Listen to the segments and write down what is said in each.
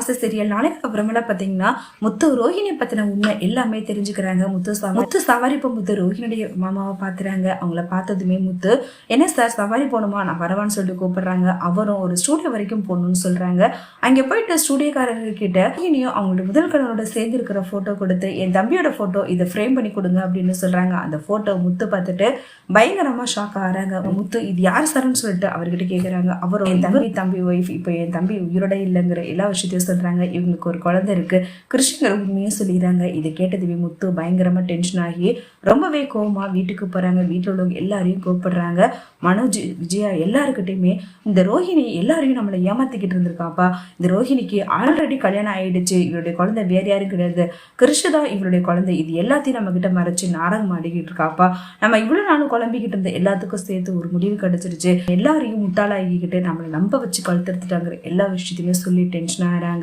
ஆசை சீரியல் நாளைக்கு அப்புறமேல பார்த்தீங்கன்னா முத்து ரோஹிணி பத்தின உண்மை எல்லாமே தெரிஞ்சுக்கிறாங்க. முத்து சவா முத்து சவாரி இப்போ முத்து ரோஹிணியுடைய மாமாவை பார்த்துறாங்க அவங்கள பார்த்ததுமே முத்து என்ன சார் சவாரி போகணுமா? நான் வரவான்னு சொல்லிட்டு கூப்பிடுறாங்க. அவரும் ஒரு ஸ்டூடியோ வரைக்கும் போகணும்னு சொல்றாங்க. அங்கே போயிட்டு ஸ்டூடியோக்காரர்கிட்ட ரோஹிணியும் அவங்களோட முதல் கணவரோட சேர்ந்து இருக்கிற ஃபோட்டோ கொடுத்து என் தம்பியோட ஃபோட்டோ இதை ஃப்ரேம் பண்ணி கொடுங்க அப்படின்னு சொல்றாங்க. அந்த ஃபோட்டோ முத்து பார்த்துட்டு பயங்கரமா ஷாக் ஆகிறாங்க. முத்து இது யார் சார்னு சொல்லிட்டு அவர்கிட்ட கேட்குறாங்க அவரும் என் தம்பி தம்பி ஒய்ஃப் இப்போ என் தம்பி உயிரோட இல்லைங்கிற எல்லா விஷயத்தையும் சொல்கிறாங்க இவங்களுக்கு ஒரு குழந்தை இருக்குது கிருஷ்ணங்கிற உண்மையாக சொல்லிடுறாங்க இதை கேட்டதுவே முத்து பயங்கரமாக டென்ஷன் ஆகி ரொம்பவே கோவமா வீட்டுக்கு போகிறாங்க வீட்டில் உள்ளவங்க எல்லாரையும் கூப்பிடுறாங்க. மனோஜ் விஜயா எல்லாருக்கிட்டையுமே இந்த ரோஹிணி எல்லாரையும் நம்மளை ஏமாத்திக்கிட்டு இருந்திருக்காப்பா. இந்த ரோஹிணிக்கு ஆல்ரெடி கல்யாணம் ஆயிடுச்சு. இவருடைய குழந்தை வேற யாரும் கிடையாது. கிருஷ்ணதா இவருடைய குழந்தை. இது எல்லாத்தையும் நம்ம கிட்ட மறைச்சு நாடகம் ஆடிக்கிட்டு இருக்காப்பா. நம்ம இவ்வளவு நாளும் குழம்பிக்கிட்டு இருந்த எல்லாத்துக்கும் சேர்த்து ஒரு முடிவு கிடைச்சிருச்சு. எல்லாரையும் முட்டாளாகிக்கிட்டு நம்மளை நம்ப வச்சு கழுத்தெடுத்துட்டாங்கிற எல்லா விஷயத்தையுமே சொல்லி டென்ஷன் ஆகிறாங்க.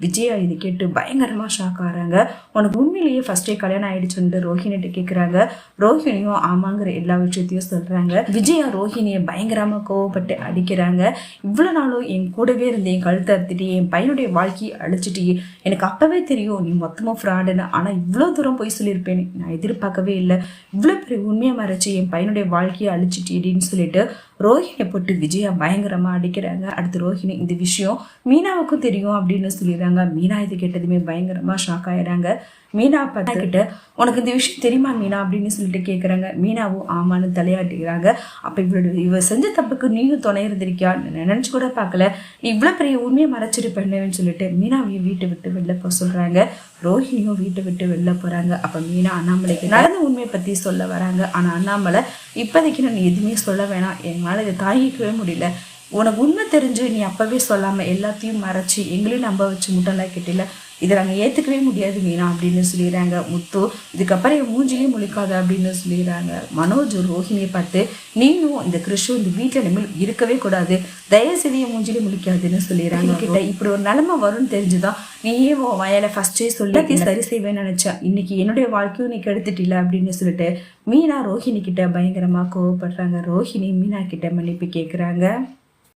விஜயா இது கேட்டு பயங்கரமாக ஷாக் ஆகிறாங்க. உனக்கு உண்மையிலேயே ஃபஸ்ட்டே கல்யாணம் ஆயிடுச்சுன்னு ரோஹினிட்ட கேட்குறாங்க ரோஹிணியும் ஆமாங்கிற எல்லா விஷயத்தையும் சொல்கிறாங்க விஜயா ரோஹிணியை பயங்கரமாக கோவப்பட்டு அடிக்கிறாங்க. இவ்வளோ நாளும் என் கூடவே இருந்து என் கழுத்தை அறுத்துட்டு என் பையனுடைய வாழ்க்கையை அழிச்சிட்டு எனக்கு அப்போவே தெரியும் நீ மொத்தமாக ஃப்ராடுன்னு ஆனால் இவ்வளோ தூரம் போய் சொல்லியிருப்பேன் நான் எதிர்பார்க்கவே இல்லை. இவ்வளோ பெரிய உண்மையை மறைச்சி என் பையனுடைய வாழ்க்கையை அழிச்சிட்டேன்னு சொல்லிட்டு ரோஹிணியை போட்டு விஜயா பயங்கரமாக அடிக்கிறாங்க. அடுத்து ரோஹிணி இந்த விஷயம் மீனாவுக்கும் தெரியும் அப்படின்னு சொல்லிடுறாங்க. மீனா இது கேட்டதுமே பயங்கரமாக ஷாக் ஆயிடுறாங்க. மீனா பார்த்துக்கிட்டு உனக்கு இந்த விஷயம் தெரியுமா மீனா? அப்படின்னு சொல்லிட்டு கேட்குறாங்க மீனாவும் ஆமான்னு தலையாட்டுகிறாங்க அப்போ இவளோட இவ செஞ்ச தப்புக்கு நீயும் துணை இருந்திருக்கியா? நினச்சி கூட பார்க்கல. நீ இவ்வளோ பெரிய உண்மையை மறைச்சிருப்பேன்னு சொல்லிட்டு மீனாவையும் வீட்டை விட்டு வெளில போக சொல்கிறாங்க ரோஹிணியும் வீட்டை விட்டு வெளில போகிறாங்க அப்போ மீனா அண்ணாமலைக்கு நடந்த உண்மையை பற்றி சொல்ல வராங்க. ஆனால் அண்ணாமலை இப்போதைக்கு நான் எதுவுமே சொல்ல வேணாம். என்னால் இதை தாங்கிக்கவே முடியல. உனக்கு உண்மை தெரிஞ்சு நீ அப்பவே சொல்லாம எல்லாத்தையும் மறைச்சு எங்களையும் நம்ப வச்சு முட்டலாக்கிட்டில இதை நாங்கள் ஏற்றுக்கவே முடியாது மீனா அப்படின்னு சொல்லிடுறாங்க. முத்து இதுக்கப்புறம் என் மூஞ்சிலையும் முழிக்காது அப்படின்னு சொல்லிடுறாங்க. மனோஜ் ரோஹிணியை பார்த்து நீனும் இந்த கிருஷு இந்த வீட்டில் இனிமேல் இருக்கவே கூடாது. தயவு செய்து என் மூஞ்சிலையும் முழிக்காதுன்னு சொல்லிடுறாங்க. கிட்ட இப்படி ஒரு நிலமை வரும்னு தெரிஞ்சுதான் நீயே உன் வயலை ஃபஸ்ட்டே சொல்லி சரி செய்வேன்னு நினச்சேன் இன்னைக்கு என்னுடைய வாழ்க்கையும் நீ கெடுத்துட்டில அப்படின்னு சொல்லிட்டு மீனா ரோஹிணி கிட்ட பயங்கரமாக கோவப்படுறாங்க. ரோஹிணி மீனா கிட்ட மன்னிப்பு கேட்குறாங்க